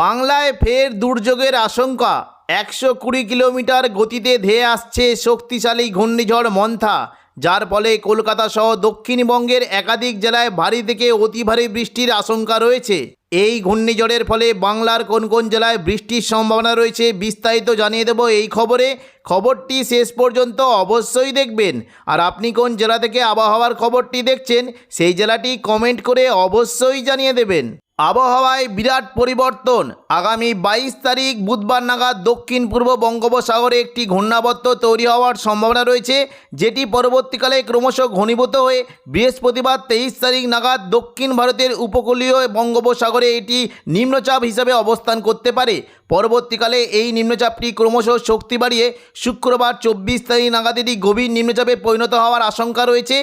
বাংলায় ফের দুর্যোগের আশঙ্কা। একশো কুড়ি কিলোমিটার গতিতে ধেয়ে আসছে শক্তিশালী ঘূর্ণিঝড় মন্থা, যার ফলে কলকাতা সহ দক্ষিণবঙ্গের একাধিক জেলায় ভারী থেকে অতি ভারী বৃষ্টির আশঙ্কা রয়েছে। এই ঘূর্ণিঝড়ের ফলে বাংলার কোন কোন জেলায় বৃষ্টির সম্ভাবনা রয়েছে বিস্তারিত জানিয়ে দেব এই খবরে। খবরটি শেষ পর্যন্ত অবশ্যই দেখবেন। আর আপনি কোন জেলা থেকে আবহাওয়ার খবরটি দেখছেন, সেই জেলাটি কমেন্ট করে অবশ্যই জানিয়ে দেবেন। আবহাওয়ায় বিরাট পরিবর্তন। আগামী বাইশ তারিখ বুধবার নাগাদ দক্ষিণ পূর্ব বঙ্গোপসাগরে একটি ঘূর্ণাবর্ত তৈরি হওয়ার সম্ভাবনা রয়েছে, যেটি পরবর্তীকালে ক্রমশ ঘনীভূত হয়ে বৃহস্পতিবার তেইশ তারিখ নাগাদ দক্ষিণ ভারতের উপকূলীয় বঙ্গোপসাগরে এটি নিম্নচাপ হিসাবে অবস্থান করতে পারে। পরবর্তীকালে এই নিম্নচাপটি ক্রমশ শক্তি বাড়িয়ে শুক্রবার চব্বিশ তারিখ নাগাদ এটি গভীর নিম্নচাপে পরিণত হওয়ার আশঙ্কা রয়েছে।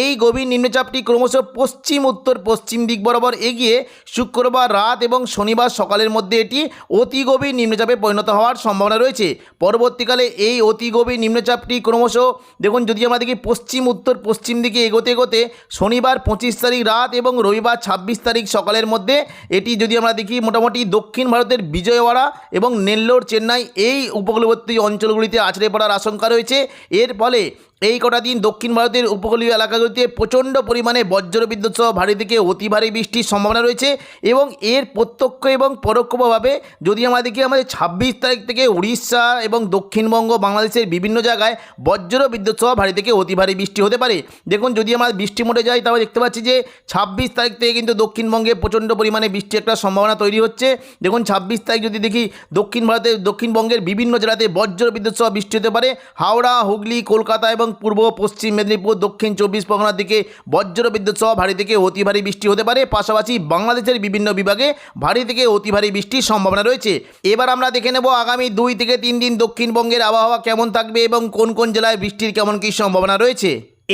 এই গভীর নিম্নচাপটি ক্রমশ পশ্চিম উত্তর পশ্চিম দিক বরাবর এগিয়ে শুক্রবার রাত এবং শনিবার সকালের মধ্যে এটি অতি গভীর নিম্নচাপে পরিণত হওয়ার সম্ভাবনা রয়েছে। পরবর্তীকালে এই অতি গভীর নিম্নচাপটি ক্রমশ, দেখুন, যদি আমরা দেখি পশ্চিম, উত্তর, পশ্চিম দিকে এগোতে এগোতে, শনিবার পঁচিশ তারিখ রাত এবং রবিবার ছাব্বিশ তারিখ সকালের মধ্যে এটি যদি আমরা দেখি মোটামুটি দক্ষিণ ভারতের বিজয়ওয়াড়া এবং নেল্লোর চেন্নাই এই উপকূলবর্তী অঞ্চলগুলিতে আছড়ে পড়ার আশঙ্কা রয়েছে। এর ফলে এই কটা দিন দক্ষিণ ভারতের উপকূলীয় এলাকাগুলিতে প্রচণ্ড পরিমাণে বজ্রবিদ্যুৎ সহ ভারী থেকে অতি ভারী বৃষ্টির সম্ভাবনা রয়েছে এবং এর প্রত্যক্ষ এবং পরোক্ষভাবে যদি আমরা দেখি আমাদের ছাব্বিশ তারিখ থেকে উড়িষ্যা এবং দক্ষিণবঙ্গ, বাংলাদেশের বিভিন্ন জায়গায় বজ্র বিদ্যুৎ সহ ভারী থেকে অতি ভারী বৃষ্টি হতে পারে। দেখুন, যদি আমরা বৃষ্টি মোটে যাই তাহলে দেখতে পাচ্ছি যে ছাব্বিশ তারিখ থেকে কিন্তু দক্ষিণবঙ্গে প্রচণ্ড পরিমাণে বৃষ্টি একটা সম্ভাবনা তৈরি হচ্ছে। দেখুন, ছাব্বিশ তারিখ যদি দেখি দক্ষিণ ভারতের দক্ষিণবঙ্গের বিভিন্ন জেলাতে বজ্র বিদ্যুৎ সহ বৃষ্টি হতে পারে। হাওড়া, হুগলি, কলকাতা এবং পূর্ব, পশ্চিম মেদিনীপুর, দক্ষিণ চব্বিশ পরগনার দিকে বজ্র বিদ্যুৎ সহ ভারী থেকে অতি ভারী বৃষ্টি হতে পারে। পাশাপাশি বাংলাদেশের বিভিন্ন বিভাগে ভারী থেকে অতি ভারী বৃষ্টির সম্ভাবনা রয়েছে। এবার আমরা দেখে নেব আগামী দুই থেকে তিন দিন দক্ষিণবঙ্গের আবহাওয়া কেমন থাকবে এবং কোন কোন জেলায় বৃষ্টির কেমন কী সম্ভাবনা রয়েছে।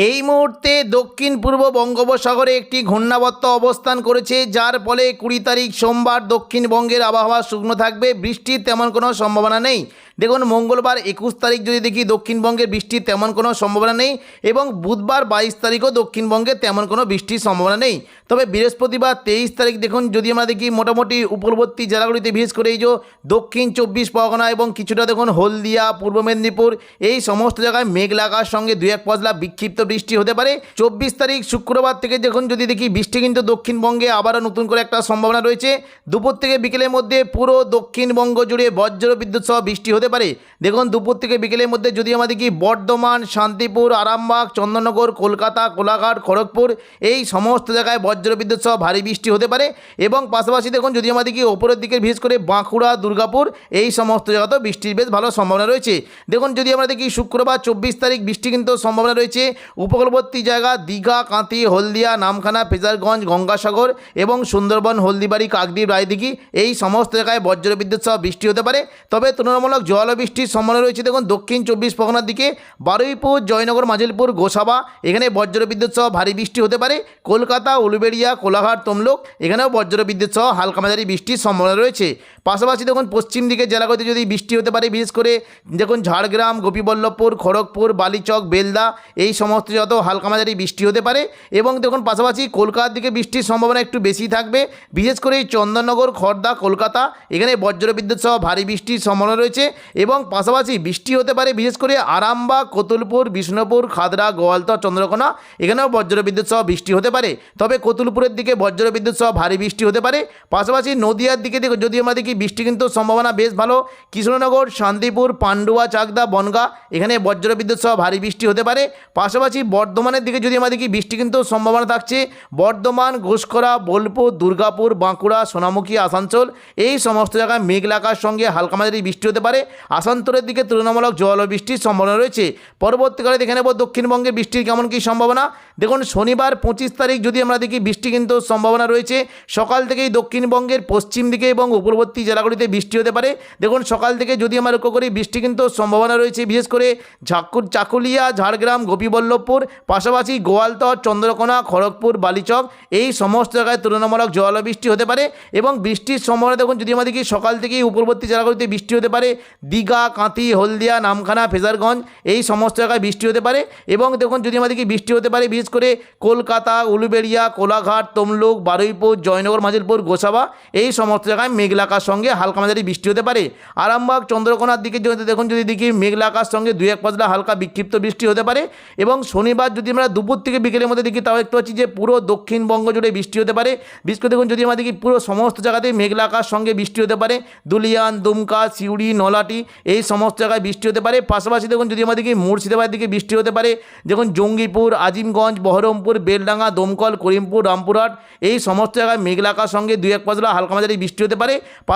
এই মুহূর্তে দক্ষিণ পূর্ব বঙ্গোপসাগরে একটি ঘূর্ণাবর্ত অবস্থান করেছে, যার ফলে কুড়ি তারিখ সোমবার দক্ষিণবঙ্গের আবহাওয়া শুকনো থাকবে। বৃষ্টির তেমন কোনো সম্ভাবনা নেই। দেখুন, মঙ্গলবার একুশ তারিখ যদি দেখি দক্ষিণবঙ্গের বৃষ্টির তেমন কোনো সম্ভাবনা নেই এবং বুধবার বাইশ তারিখও দক্ষিণবঙ্গে তেমন কোনো বৃষ্টির সম্ভাবনা নেই। তবে বৃহস্পতিবার তেইশ তারিখ দেখুন, যদি আমরা দেখি মোটামুটি উপরবর্তী জেলাগুলিতে বিশেষ করে এই যে দক্ষিণ চব্বিশ পরগনা এবং কিছুটা দেখুন হলদিয়া, পূর্ব মেদিনীপুর, এই সমস্ত জায়গায় মেঘ লাগার সঙ্গে দু এক পজলা বিক্ষিপ্ত বৃষ্টি হতে পারে। চব্বিশ তারিখ শুক্রবার থেকে দেখুন, যদি দেখি বৃষ্টি কিন্তু দক্ষিণবঙ্গে আবারও নতুন করে একটা সম্ভাবনা রয়েছে। দুপুর থেকে বিকেলের মধ্যে পুরো দক্ষিণবঙ্গ জুড়ে বজ্র বিদ্যুৎ সহ বৃষ্টি হতে পারে। দেখুন, দুপুর থেকে বিকেলের মধ্যে যদি আমরা দেখি বর্ধমান, শান্তিপুর, আরামবাগ, চন্দননগর, কলকাতা, কোলাঘাট, খড়গপুর এই সমস্ত জায়গায় বজ্রবিদ্যুৎ সহ ভারী বৃষ্টি হতে পারে এবং পাশাপাশি দেখুন, যদি আমরা দেখি ওপরের দিকে, বিশেষ করে বাঁকুড়া, দুর্গাপুর এই সমস্ত জায়গাতেও বৃষ্টির বেশ ভালো সম্ভাবনা রয়েছে। দেখুন, যদি আমরা দেখি শুক্রবার চব্বিশ তারিখ বৃষ্টি কিন্তু সম্ভাবনা রয়েছে। উপকূলবর্তী জায়গা দীঘা কাঁতি হলদিয়া, নামখানা, ফেজারগঞ্জ, গঙ্গাসাগর এবং সুন্দরবন, হলদিবাড়ি, কাকদ্বীপ, রায়দিঘি এই সমস্ত জায়গায় বজ্রবিদ্যুৎ সহ বৃষ্টি হতে পারে। তবে তুলনামূলক জল বৃষ্টির সম্ভাবনা রয়েছে। দেখুন, দক্ষিণ চব্বিশ পরগনার দিকে, বারুইপুর, জয়নগর, মাজিলপুর, গোসাবা, এখানে বজ্রবিদ্যুৎ সহ ভারী বৃষ্টি হতে পারে। কলকাতা, উলুবেড়িয়া, কোলাঘাট, তমলুক, এখানেও বজ্রবিদ্যুৎ সহ হালকা মাঝারি বৃষ্টির সম্ভাবনা রয়েছে। পাশাপাশি দেখুন পশ্চিম দিকে জেলাগুলিতে যদি বৃষ্টি হতে পারে, বিশেষ করে দেখুন ঝাড়গ্রাম, গোপীবল্লভপুর, খড়গপুর, বালিচক, বেলদা, এই সমস্ত যত হালকা মাঝারি বৃষ্টি হতে পারে এবং দেখুন পাশাপাশি কলকাতার দিকে বৃষ্টির সম্ভাবনা একটু বেশি থাকবে। বিশেষ করে এই চন্দননগর খড়দা কলকাতা, এখানে বজ্রবিদ্যুৎ সহ ভারী বৃষ্টির সম্ভাবনা রয়েছে এবং পাশাপাশি বৃষ্টি হতে পারে, বিশেষ করে আরামবাগ, কতুলপুর, বিষ্ণুপুর, খাদরা, গোয়ালতর, চন্দ্রকোনা, এখানেও বজ্রবিদ্যুৎ সহ বৃষ্টি হতে পারে। তবে কতুলপুরের দিকে বজ্রবিদ্যুৎ সহ ভারী বৃষ্টি হতে পারে। পাশাপাশি নদিয়ার দিকে যদি আমরা দেখি বৃষ্টি কিন্তু সম্ভাবনা বেশ ভালো। কৃষ্ণনগর শান্তিপুর, পান্ডুয়া, চাকদা, বনগা, এখানে বজ্রবিদ্যুৎ সহ ভারী বৃষ্টি হতে পারে। পাশাপাশি বর্ধমানের দিকে যদি দেখি বৃষ্টি কিন্তু সম্ভাবনা থাকছে, বর্ধমান ঘোষকরা বোলপুর, দুর্গাপুর, বাঁকুড়া, সোনামুখী, আসানসোল, এই সমস্ত জায়গায় মেঘলাকার সঙ্গে হালকা মাঝারি বৃষ্টি হতে পারে। আসান্তরের দিকে তুলনামূলক জল বৃষ্টির সম্ভাবনা রয়েছে। পরবর্তীকালে দেখে নেব দক্ষিণবঙ্গে বৃষ্টির কেমন কী সম্ভাবনা। দেখুন, শনিবার পঁচিশ তারিখ যদি আমরা দেখি বৃষ্টি কিন্তু সম্ভাবনা রয়েছে, সকাল থেকেই দক্ষিণবঙ্গের পশ্চিম দিকে এবং উপরবর্তী জেলাগুলিতে বৃষ্টি হতে পারে। দেখুন, সকাল থেকে যদি আমরা লক্ষ্য করি, বৃষ্টি কিন্তু সম্ভাবনা রয়েছে, বিশেষ করে ঝাকুর চাকুলিয়া, ঝাড়গ্রাম, গোপীবল্লভপুর, পাশাপাশি গোয়ালতর, চন্দ্রকোনা, খড়গপুর, বালিচক, এই সমস্ত জায়গায় তুলনামূলক জল বৃষ্টি হতে পারে এবং বৃষ্টির সম্ভাবনা দেখুন, যদি আমরা দেখি সকাল থেকেই উপরবর্তী জেলাগুলিতে বৃষ্টি হতে পারে, দীঘা, কাঁথি, হলদিয়া, নামখানা, ফেজারগঞ্জ, এই সমস্ত জায়গায় বৃষ্টি হতে পারে এবং দেখুন, যদি আমরা দেখি বৃষ্টি হতে পারে, বিশেষ করে কলকাতা, উলুবেড়িয়া, কোলাঘাট, তমলুক, বারুইপুর, জয়নগর, মাজিলপুর, গোসাবা, এই সমস্ত জায়গায় মেঘলাকার সঙ্গে হালকা মাঝারি বৃষ্টি হতে পারে। আরামবাগ, চন্দ্রকোনার দিকে যদি দেখুন, যদি দেখি মেঘলা আকাশ সঙ্গে দুই এক পাঁচলা হালকা বিক্ষিপ্ত বৃষ্টি হতে পারে এবং শনিবার যদি আমরা দুপুর থেকে বিকেলের মধ্যে দেখি, তাও একটু পাচ্ছি যে পুরো দক্ষিণবঙ্গ জুড়ে বৃষ্টি হতে পারে। বিশেষ করে দেখুন, যদি আমরা দেখি পুরো সমস্ত জায়গাতেই মেঘলা আকাশ সঙ্গে বৃষ্টি হতে পারে। দুলিয়ান, দুমকা, সিউড়ি, নলাটি, এই সমস্ত জায়গায় বৃষ্টি হতে পারে। পাশাপাশি দেখুন, যদি আমরা দেখি মুর্শিদাবাদের দিকে বৃষ্টি হতে পারে। দেখুন, জঙ্গিপুর, আজিমগঞ্জ, বহরমপুর, বেলডাঙ্গা, দমকল, করিমপুর, রামপুরহাট, এই সমস্ত জায়গায় মেঘলা আকাশ সঙ্গে দুই এক পাঁচলা হালকা মাঝারি বৃষ্টি হতে পারে।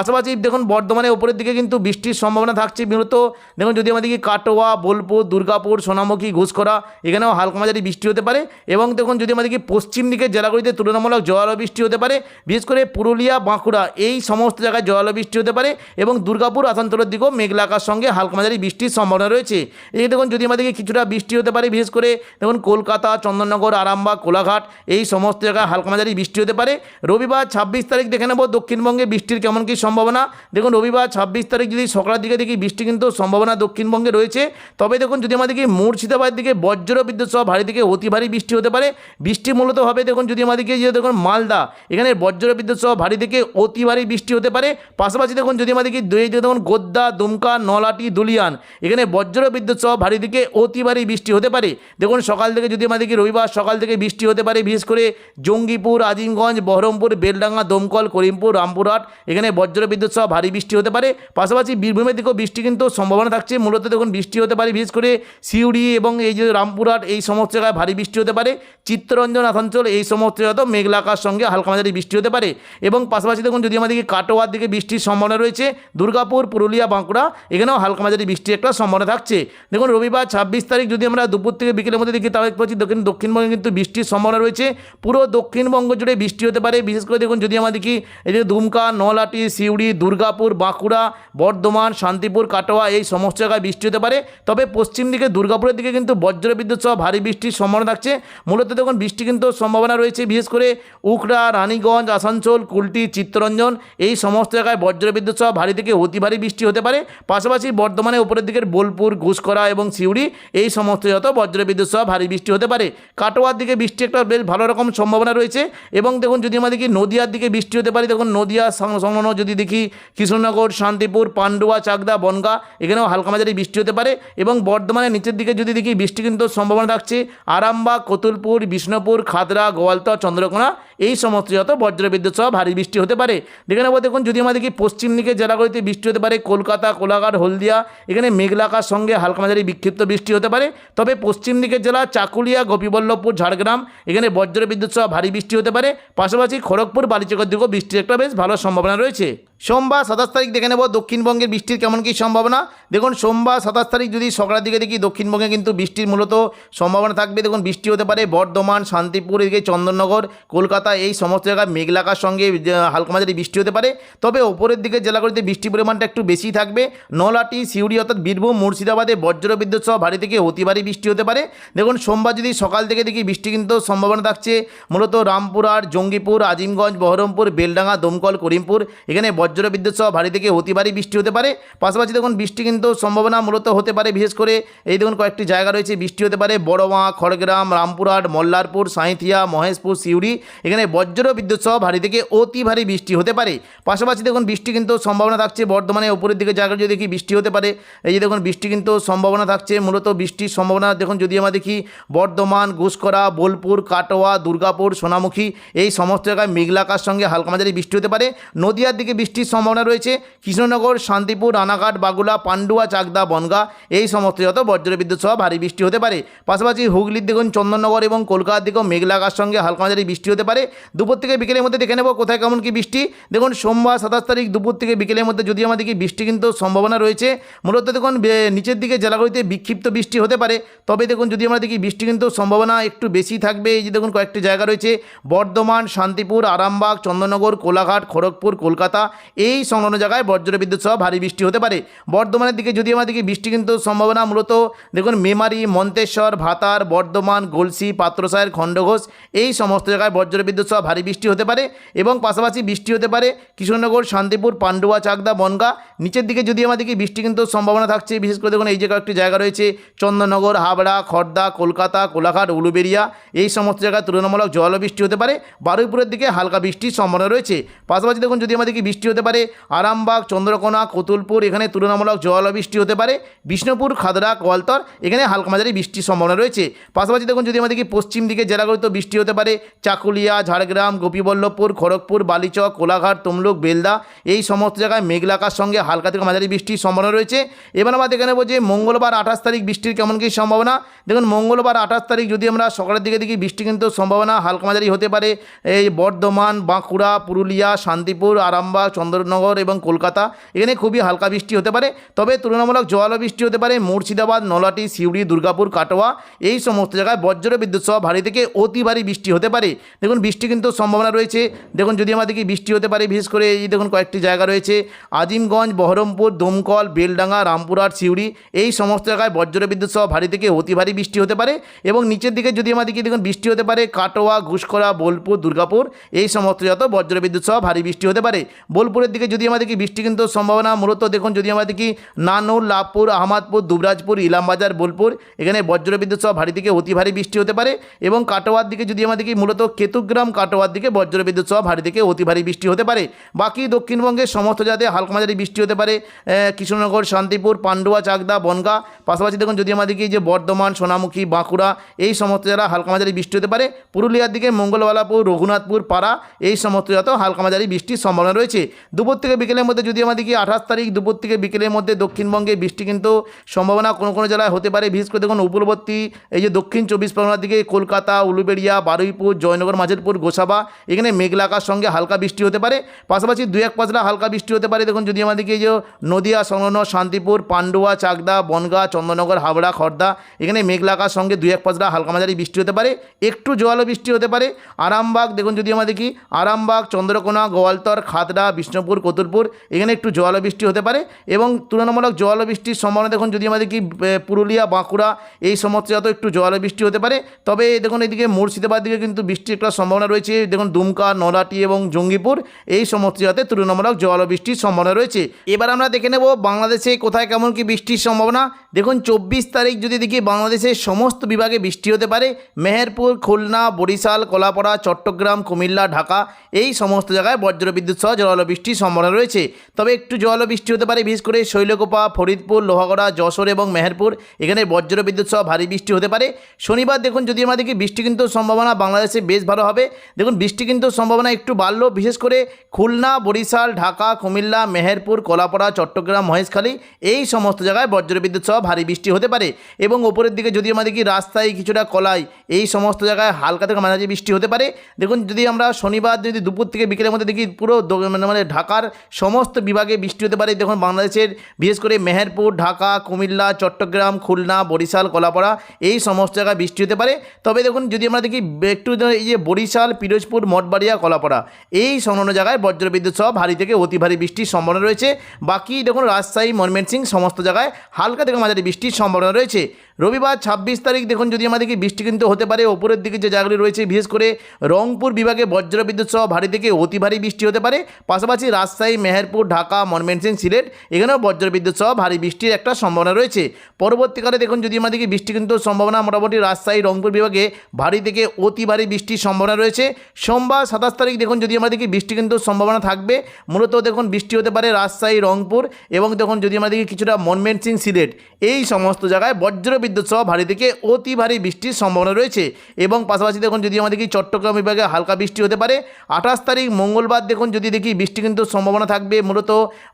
পাশাপাশি দেখুন বর্ধমানের উপরের দিকে কিন্তু বৃষ্টির সম্ভাবনা থাকছে। মূলত দেখুন যদি আমাদের কি কাটোয়া, বোলপুর, দুর্গাপুর, সোনামুখী ঘুষকরা এখানেও হালকা মাঝারি বৃষ্টি হতে পারে এবং দেখুন যদি আমাদের কি পশ্চিম দিকের জেলাগুলিতে তুলনামূলক জোয়ালো বৃষ্টি হতে পারে, বিশেষ করে পুরুলিয়া, বাঁকুড়া এই সমস্ত জায়গায় জোয়ালো বৃষ্টি হতে পারে এবং দুর্গাপুর, আসানসোলের দিকেও মেঘলা আকাশ সঙ্গে হালকা মাঝারি বৃষ্টির সম্ভাবনা রয়েছে। এই দেখুন যদি আমাদেরকে কিছুটা বৃষ্টি হতে পারে, বিশেষ করে দেখুন কলকাতা, চন্দননগর, আরামবাগ, কোলাঘাট এই সমস্ত জায়গায় হালকা মাঝারি বৃষ্টি হতে পারে। রবিবার ছাব্বিশ তারিখ দেখে নেব দক্ষিণবঙ্গে বৃষ্টির কেমন কী সম্ভাবনা। দেখুন, রবিবার ছাব্বিশ তারিখ যদি সকালের দিকে দেখি, বৃষ্টি কিন্তু সম্ভাবনা দক্ষিণবঙ্গে রয়েছে। তবে দেখুন, যদি আমাদেরকে মুর্শিদাবাদ দিকে বজ্র বিদ্যুৎ সহ ভারী থেকে অতি ভারী বৃষ্টি হতে পারে। বৃষ্টি মূলত হবে, দেখুন, যদি আমাদেরকে যে দেখুন, মালদা, এখানে বজ্র বিদ্যুৎ সহ ভারী থেকে অতি ভারী বৃষ্টি হতে পারে। পাশাপাশি দেখুন, যদি আমাদেরকে দেখুন গোদ্দা দুমকা নলাটি দুলিয়ান, এখানে বজ্র বিদ্যুৎ সহ ভারী থেকে অতি ভারী বৃষ্টি হতে পারে। দেখুন, সকাল থেকে যদি আমাদেরকে রবিবার সকাল থেকে বৃষ্টি হতে পারে, বিশেষ করে জঙ্গিপুর, আজিমগঞ্জ, বহরমপুর, বেলডাঙ্গা, দমকল, করিমপুর, রামপুরহাট, এখানে বজ্র বিদ্যুৎ সহ ভারী বৃষ্টি হতে পারে। পাশাপাশি বীরভূমের দিকেও বৃষ্টি কিন্তু সম্ভাবনা থাকছে। মূলত দেখুন, বৃষ্টি হতে পারে, বিশেষ করে সিউড়ি এবং এই যে রামপুরহাট, এই সমস্ত জায়গায় ভারী বৃষ্টি হতে পারে। চিত্তরঞ্জন আসানসোল এই সমস্ত জায়গাতেও মেঘলা আকাশ সঙ্গে হালকা মাঝারি বৃষ্টি হতে পারে। এবং পাশাপাশি দেখুন, যদি আমাদেরকে কাটোয়ার দিকে বৃষ্টির সম্ভাবনা রয়েছে, দুর্গাপুর, পুরুলিয়া, বাঁকুড়া, এখানেও হালকা মাঝারি বৃষ্টির একটা সম্ভাবনা থাকছে। দেখুন, রবিবার ছাব্বিশ তারিখ যদি আমরা দুপুর থেকে বিকেলের মধ্যে দেখি, তাহলে পাচ্ছি দক্ষিণ দক্ষিণবঙ্গে কিন্তু বৃষ্টির সম্ভাবনা রয়েছে। পুরো দক্ষিণবঙ্গ জুড়ে বৃষ্টি হতে পারে। বিশেষ করে দেখুন, যদি আমাদের কি এই যে দুমকা নলাটি সিউড়ি দুর্গাপুর, বাঁকুড়া, বর্ধমান, শান্তিপুর, কাটোয়া এই সমস্ত জায়গায় বৃষ্টি হতে পারে। তবে পশ্চিম দিকে, দুর্গাপুরের দিকে কিন্তু বজ্র বিদ্যুৎ সহ ভারী বৃষ্টির সম্ভাবনা থাকছে। মূলত দেখুন, বৃষ্টি কিন্তু সম্ভাবনা রয়েছে, বিশেষ করে উখড়া রানীগঞ্জ, আসানসোল, কুলটি, চিত্তরঞ্জন এই সমস্ত জায়গায় বজ্র বিদ্যুৎ সহ ভারী থেকে অতি ভারী বৃষ্টি হতে পারে। পাশাপাশি বর্ধমানের উপরের দিকের বোলপুর ঘুষকরা এবং সিউড়ি এই সমস্ত যত বজ্র বিদ্যুৎ সহ ভারী বৃষ্টি হতে পারে। কাটোয়ার দিকে বৃষ্টি একটা বেশ ভালো রকম সম্ভাবনা রয়েছে এবং দেখুন, যদি আমরা দেখি নদিয়ার দিকে বৃষ্টি হতে পারে, দেখুন নদিয়া সংলগ্ন যদি দেখি কৃষ্ণনগর, শান্তিপুর, পান্ডুয়া, চাকদা, বনগা, এখানেও হালকা মাঝারি বৃষ্টি হতে পারে এবং বর্ধমানের নিচের দিকে যদি দেখি বৃষ্টি কিন্তু সম্ভাবনা থাকছে। আরামবাগ, কতুলপুর, বিষ্ণুপুর খাদরা গোয়ালতর, চন্দ্রকোনা এই সমস্ত বজ্রবিদ্যুৎ সহ ভারী বৃষ্টি হতে পারে। দেখে বলতে দেখুন যদি আমাদের কি পশ্চিম দিকে জেলাগুলিতে বৃষ্টি হতে পারে, কলকাতা, কোলাঘাট, হলদিয়া, এখানে মেঘলাকার সঙ্গে হালকা মাঝারি বিক্ষিপ্ত বৃষ্টি হতে পারে। তবে পশ্চিম দিকের জেলা চাকুলিয়া, গোপীবল্লভপুর, ঝাড়গ্রাম, এখানে বজ্রবিদ্যুৎ সহ ভারী বৃষ্টি হতে পারে। পাশাপাশি খড়গপুর, বালিচকের দিকেও বৃষ্টির একটা বেশ ভালো সম্ভাবনা রয়েছে। সোমবার সাতাশ তারিখ দেখে নেব, দক্ষিণবঙ্গের বৃষ্টির কেমন কী সম্ভাবনা? দেখুন, সোমবার সাতাশ তারিখ যদি সকালের দিকে দেখি, দক্ষিণবঙ্গে কিন্তু বৃষ্টির মূলত সম্ভাবনা থাকবে। দেখুন, বৃষ্টি হতে পারে বর্ধমান, শান্তিপুর, এদিকে চন্দননগর, কলকাতা, এই সমস্ত জায়গায় মেঘলাকার সঙ্গে হালকা মাঝারি বৃষ্টি হতে পারে। তবে ওপরের দিকে জেলাগুলিতে বৃষ্টির পরিমাণটা একটু বেশি থাকবে। নলাটি সিউড়ি অর্থাৎ বীরভূম, মুর্শিদাবাদে বজ্র বিদ্যুৎ সহ ভারী থেকে অতি ভারী বৃষ্টি হতে পারে। দেখুন, সোমবার যদি সকাল থেকে দেখি, বৃষ্টি কিন্তু সম্ভাবনা থাকছে। মূলত রামপুরহাট, জঙ্গিপুর, আজিমগঞ্জ, বহরমপুর, বেলডাঙ্গা, দমকল, করিমপুর, এখানে বজ্র বিদ্যুৎ সহ ভারী থেকে অতি ভারী বৃষ্টি হতে পারে। পাশাপাশি দেখুন, বৃষ্টি কিন্তু সম্ভাবনা মূলত হতে পারে, বিশেষ করে এই দেখুন কয়েকটি জায়গা রয়েছে, বৃষ্টি হতে পারে বড়মা খড়গ্রাম, রামপুরহাট, মল্লারপুর, সাঁইথিয়া, মহেশপুর, সিউড়ি। এখানে বজ্র বিদ্যুৎ সহ ভারী থেকে অতি ভারী বৃষ্টি হতে পারে। পাশাপাশি দেখুন, বৃষ্টি কিন্তু সম্ভাবনা থাকছে বর্ধমানে, উপরের দিকে জায়গা যদি দেখি বৃষ্টি হতে পারে। এই যে দেখুন, বৃষ্টি কিন্তু সম্ভাবনা থাকছে, মূলত বৃষ্টির সম্ভাবনা দেখুন, যদি আমরা দেখি বর্ধমান ঘুষকরা বোলপুর, কাটোয়া, দুর্গাপুর, সোনামুখী, এই সমস্ত জায়গায় মেঘলাকার সঙ্গে হালকা মাঝারি বৃষ্টি হতে পারে। নদিয়ার দিকে বৃষ্টির সম্ভাবনা রয়েছে। কৃষ্ণনগর, শান্তিপুর, রানাঘাট বাগুলা পান্ডুয়া, চাকদা, বনগা এই সমস্ত যত বজ্রবিদ্যুৎ সহ ভারী বৃষ্টি হতে পারে। পাশাপাশি হুগলির দেখুন, চন্দননগর এবং কলকাতার দিকেও মেঘলাকার সঙ্গে হালকা মাঝারি বৃষ্টি হতে পারে। দুপুর থেকে বিকেলের মধ্যে দেখে নেব কোথায় কেমন কি বৃষ্টি। দেখুন, সোমবার সাতাশ তারিখ দুপুর থেকে বিকেলের মধ্যে যদি আমাদের কি বৃষ্টি কিন্তু সম্ভাবনা রয়েছে। মূলত দেখুন নিচের দিকে জেলাগুলিতে বিক্ষিপ্ত বৃষ্টি হতে পারে। তবে দেখুন, যদি আমরা দেখি বৃষ্টি কিন্তু সম্ভাবনা একটু বেশি থাকবে, এই যে দেখুন, কয়েকটি জায়গা রয়েছে। বর্ধমান, শান্তিপুর, আরামবাগ, চন্দননগর, কোলাঘাট, খড়গপুর, কলকাতা এই সংলগ্ন জায়গায় বজ্র বিদ্যুৎ সহ ভারী বৃষ্টি হতে পারে। বর্ধমানের দিকে যদি দেখি বৃষ্টি কিন্তু সম্ভাবনা মূলত, দেখুন, মেমারি, মন্তেশ্বর, ভাতার, বর্ধমান, গলসি পাত্রসায়ের খণ্ডঘোষ, এই সমস্ত জায়গায় বজ্র বিদ্যুৎ সহ ভারী বৃষ্টি হতে পারে এবং পাশাপাশি বৃষ্টি হতে পারে কৃষ্ণনগর, শান্তিপুর, পান্ডুয়া, চাকদা, বনগা। নিচের দিকে যদি দেখি বৃষ্টি কিন্তু সম্ভাবনা থাকছে, বিশেষ করে দেখুন, এই যে কয়েকটি জায়গা রয়েছে, চন্দননগর, হাবড়া, খর্দা, কলকাতা, কোলাঘাট, উলুবেরিয়া, এই সমস্ত জায়গায় তুলনামূলক জল বৃষ্টি হতে পারে। বারুইপুরের দিকে হালকা বৃষ্টির সম্ভাবনা রয়েছে। পাশাপাশি দেখুন, যদি দেখি বৃষ্টি হতে হতে পারে। আরামবাগ, চন্দ্রকোনা, কতুলপুর, এখানে তুলনামূলক জল বৃষ্টি হতে পারে। বিষ্ণুপুর, খাদরা কোয়ালতর এখানে হালকা মাঝারি বৃষ্টির সম্ভাবনা রয়েছে। পাশাপাশি দেখুন, যদি আমাদেরকে পশ্চিম দিকে জেলাগুলিতে বৃষ্টি হতে পারে, চাকুলিয়া, ঝাড়গ্রাম, গোপীবল্লভপুর, খড়গপুর, বালিচক, কোলাঘাট, তমলুক, বেলদা, এই সমস্ত জায়গায় মেঘলাকার সঙ্গে হালকা থেকে মাঝারি বৃষ্টির সম্ভাবনা রয়েছে। এবার আমরা দেখে নেব যে মঙ্গলবার আঠাশ তারিখ বৃষ্টির কেমন কী সম্ভাবনা। দেখুন, মঙ্গলবার আঠাশ তারিখ যদি আমরা সকালের দিকে দেখি, বৃষ্টি কিন্তু সম্ভাবনা হালকা মাঝারি হতে পারে। এই বর্ধমান, বাঁকুড়া, পুরুলিয়া, শান্তিপুর, আরামবাগ চন্দ্রনগর এবং কলকাতা। এখানে খুবই হালকা বৃষ্টি হতে পারে। তবে তুলনামূলক জল বৃষ্টি হতে পারে মুর্শিদাবাদ নলাটি সিউড়ি, দুর্গাপুর, কাটোয়া এই সমস্ত জায়গায় বজ্র বিদ্যুৎ সহ ভারী থেকে অতি ভারী বৃষ্টি হতে পারে। দেখুন, বৃষ্টি কিন্তু সম্ভাবনা রয়েছে। দেখুন, যদি আমাদের কি বৃষ্টি হতে পারে, বিশেষ করে এই দেখুন কয়েকটি জায়গা রয়েছে। আজিমগঞ্জ, বহরমপুর, দমকল, বেলডাঙ্গা, রামপুরহাট, সিউড়ি এই সমস্ত জায়গায় বজ্র বিদ্যুৎ সহ ভারী থেকে অতি ভারী বৃষ্টি হতে পারে। এবং নিচের দিকে যদি আমাদের কি দেখুন বৃষ্টি হতে পারে, কাটোয়া ঘুষকরা বোলপুর, দুর্গাপুর এই সমস্ত যত বজ্র বিদ্যুৎ সহ ভারী বৃষ্টি হতে পারে। বোলপুরের দিকে যদি আমাদের কি বৃষ্টি কিন্তু সম্ভাবনা, মূলত দেখুন যদি আমাদের কি নানুর, লাভপুর, আহমদপুর, দুবরাজপুর, ইলামবাজার, বোলপুর, এখানে বজ্র বিদ্যুৎ সহ ভারী থেকে অতি ভারী বৃষ্টি হতে পারে এবং কাটোয়ার দিকে যদি আমাদের কি মূলত কেতুগ্রাম, কাটোয়ার দিকে বজ্র বিদ্যুৎ সহ ভারী থেকে অতি ভারী বৃষ্টি হতে পারে। বাকি দক্ষিণবঙ্গের সমস্ত জায়গায় হালকা মাঝারি বৃষ্টি হতে পারে কৃষ্ণনগর, শান্তিপুর, পান্ডুয়া, চাকদা, বনগা, পাশাপাশি দেখুন যদি আমাদের কি যে বর্ধমান, সোনামুখী, বাঁকুড়া, এই সমস্ত জায়গায় হালকা মাঝারি বৃষ্টি হতে পারে। পুরুলিয়ার দিকে মঙ্গলবালাপুর, রঘুনাথপুর, পাড়া, এই সমস্ত জায়গাতেও হালকা মাঝারি বৃষ্টির সম্ভাবনা রয়েছে। দুপুর থেকে বিকেলের মধ্যে যদি আমাদের কি আঠাশ তারিখ দুপুর থেকে বিকেলের মধ্যে দক্ষিণবঙ্গে বৃষ্টি কিন্তু সম্ভাবনা কোনো কোনো জেলায় হতে পারে। বিশেষ করে দেখুন উপলবর্তী এই যে দক্ষিণ চব্বিশ পরগনার দিকে কলকাতা, উলুবেড়িয়া, বারুইপুর, জয়নগর, মাঝেরপুর, গোসাবা, এখানে মেঘলাকার সঙ্গে হালকা বৃষ্টি হতে পারে। পাশাপাশি দু এক পাঁচলা হালকা বৃষ্টি হতে পারে। দেখুন, যদি আমাদেরকে এই যে নদিয়া, সংলগ্ন শান্তিপুর, পান্ডুয়া, চাকদা, বনগাঁ চন্দ্রনগর হাবড়া খড়দা এখানে মেঘলাকার সঙ্গে দু এক পাঁচলা হালকা মাঝারি বৃষ্টি হতে পারে। একটু জোয়ালো বৃষ্টি হতে পারে। আরামবাগ, দেখুন, যদি আমাদের কি আরামবাগ, চন্দ্রকোনা, গোয়ালতর, খাতড়া বিষ্ণুপুর কতুলপুর, এখানে একটু বৃষ্টি হতে পারে এবং তুলনামূলক বৃষ্টির সম্ভাবনা দেখুন যদি আমাদের কি পুরুলিয়া, বাঁকুড়া এই সমস্ত যত একটু বৃষ্টি হতে পারে। তবে দেখুন এদিকে মুর্শিদাবাদ দিকে কিন্তু বৃষ্টির একটা সম্ভাবনা রয়েছে। দেখুন দুমকা, নলাটি এবং জঙ্গিপুর এই সমস্ত জায়গাতে তুলনামূলক বৃষ্টির সম্ভাবনা রয়েছে। এবার আমরা দেখে নেব বাংলাদেশে কোথায় কেমন কি বৃষ্টির সম্ভাবনা। দেখুন চব্বিশ তারিখ যদি দেখি বাংলাদেশের সমস্ত বিভাগে বৃষ্টি হতে পারে। মেহেরপুর, খুলনা, বরিশাল, কলাপাড়া, চট্টগ্রাম, কুমিল্লা, ঢাকা এই সমস্ত জায়গায় বজ্রবিদ্যুৎ সহ জল বৃষ্টির সম্ভাবনা রয়েছে। তবে একটু জল বৃষ্টি হতে পারে, বিশেষ করে শৈলকোপা, ফরিদপুর, লোহাগড়া, যশোর এবং মেহেরপুর। এখানে বজ্রবিদ্যুৎ সহ ভারী বৃষ্টি হতে পারে। শনিবার দেখুন, যদি আমাদের কি বৃষ্টি কিন্তু সম্ভাবনা বাংলাদেশে বেশ ভালো হবে। দেখুন, বৃষ্টি কিন্তু সম্ভাবনা একটু বাড়লো, বিশেষ করে খুলনা, বরিশাল, ঢাকা, কুমিল্লা, মেহেরপুর, কলাপাড়া, চট্টগ্রাম, মহেশখালী, এই সমস্ত জায়গায় বজ্রবিদ্যুৎ সহ ভারী বৃষ্টি হতে পারে। এবং ওপরের দিকে যদি আমাদের কি রাস্তায় কিছুটা কলাই, এই সমস্ত জায়গায় হালকা থেকে মাঝারি বৃষ্টি হতে পারে। দেখুন, যদি আমরা শনিবার, যদি দুপুর থেকে বিকেলের মধ্যে দেখি, পুরো মানে ঢাকার সমস্ত বিভাগে বৃষ্টি হতে পারে। দেখুন, বাংলাদেশের বিশেষ করে মেহেরপুর, ঢাকা, কুমিল্লা, চট্টগ্রাম, খুলনা, বরিশাল, কলাপাড়া এই সমস্ত জায়গায় বৃষ্টি হতে পারে। তবে দেখুন, যদি আমরা দেখি, একটু এই যে বরিশাল, পিরোজপুর, মঠবাড়িয়া, কলাপাড়া এই সংলগ্ন জায়গায় বজ্রবিদ্যুৎ সহ ভারী থেকে অতি ভারী বৃষ্টির সম্ভাবনা রয়েছে। বাকি দেখুন, রাজশাহী, ময়মনসিংহ সমস্ত জায়গায় হালকা থেকে মাঝারি বৃষ্টির সম্ভাবনা রয়েছে। রবিবার ছাব্বিশ তারিখ দেখুন, যদি আমাদেরকে বৃষ্টি কিন্তু হতে পারে। ওপরের দিকে যে জায়গাগুলি রয়েছে, বিশেষ করে রংপুর বিভাগে বজ্রবিদ্যুৎ সহ ভারী থেকে অতি ভারী বৃষ্টি হতে পারে। পাশাপাশি রাজশাহী, মেহেরপুর, ঢাকা, ময়মনসিংহ, সিলেট, এখানেও বজ্রবিদ্যুৎ সহ ভারী বৃষ্টির একটা সম্ভাবনা রয়েছে। পরবর্তীকালে দেখুন যদি আমাদেরকে বৃষ্টি কিন্তু সম্ভাবনা মোটামুটি রাজশাহী, রংপুর বিভাগে ভারী থেকে অতি ভারী বৃষ্টির সম্ভাবনা রয়েছে। সোমবার সাতাশ তারিখ দেখুন যদি আমাদেরকে বৃষ্টি কিন্তু সম্ভাবনা থাকবে, মূলত দেখুন বৃষ্টি হতে পারে রাজশাহী, রংপুর এবং দেখুন যদি আমাদেরকে কিছুটা মনমেন্ট সিং সিলেট, এই সমস্ত জায়গায় বজ্র বিদ্যুৎ সহ ভারী থেকে অতি ভারী বৃষ্টির সম্ভাবনা রয়েছে এবং পাশাপাশি দেখুন যদি আমাদেরকে চট্টগ্রাম বিভাগে হালকা বৃষ্টি হতে পারে, আঠাশ তারিখ মঙ্গলবার দেখুন যদি দেখি বৃষ্টি কিন্তু সম্ভাবনা থাকবে মূলত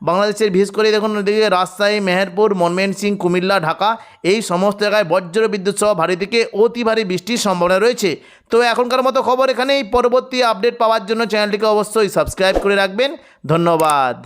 বাংলাদেশের, বিশেষ করে দেখুন ওদিকে রাজশাহী, মেহেরপুর মনমেন্ট সিং কুমিল্লা, ঢাকা, এই সমস্ত জায়গায় বজ্র বিদ্যুৎ সহ ভারী থেকে অতি ভারী বৃষ্টির সম্ভাবনা রয়েছে। তো এখনকার মতো খবর এখানেই, পরবর্তী আপডেট পাওয়ার জন্য চ্যানেলটিকে অবশ্যই সাবস্ক্রাইব করে রাখবেন। ধন্যবাদ।